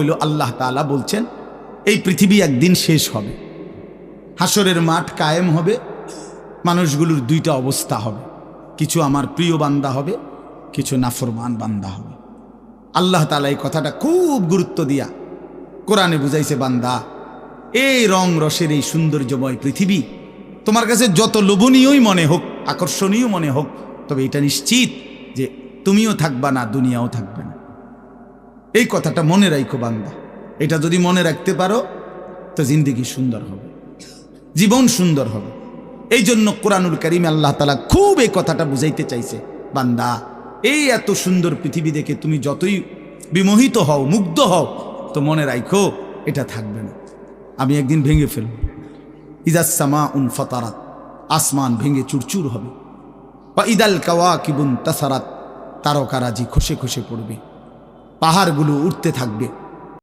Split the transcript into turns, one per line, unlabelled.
হইল আল্লাহ তাআলা বলছেন, এই পৃথিবী একদিন শেষ হবে। হাসরের মাঠ কায়েম হবে, মানুষগুলোর দুইটা অবস্থা হবে। কিছু আমার প্রিয় বান্দা হবে, কিছু নাফরমান বান্দা হবে। আল্লাহ তালা এই কথাটা খুব গুরুত্ব দিয়া কোরআনে বুঝাইছে, বান্দা, এই রং রসের এই সৌন্দর্যময় পৃথিবী তোমার কাছে যত লোভনীয়ই মনে হোক, আকর্ষণীয় মনে হোক, তবে এটা নিশ্চিত যে তুমিও থাকবা না, দুনিয়াও থাকবে না। এই কথাটা মনে রাখো বান্দা। এটা যদি মনে রাখতে পারো, তো জিন্দিগি সুন্দর হবে। জীবন সুন্দর হবে। এই জন্য কোরআনুল করিম আল্লাহ তালা খুব এই কথাটা বুঝাইতে চাইছে, বান্দা, এই এত সুন্দর পৃথিবী দেখে তুমি যতই বিমোহিত হও, মুগ্ধ হও, তো মনে রাখো এটা থাকবে না। আমি একদিন ভেঙে ফেলব। ইজাসমা উন ফতারাত, আসমান ভেঙে চুরচুর হবে। বা ইদাল কাওয়া কিবুন তাসারাত, তারকারাজি খসে খসে পড়বে। পাহাড়গুলো উঠতে থাকবে।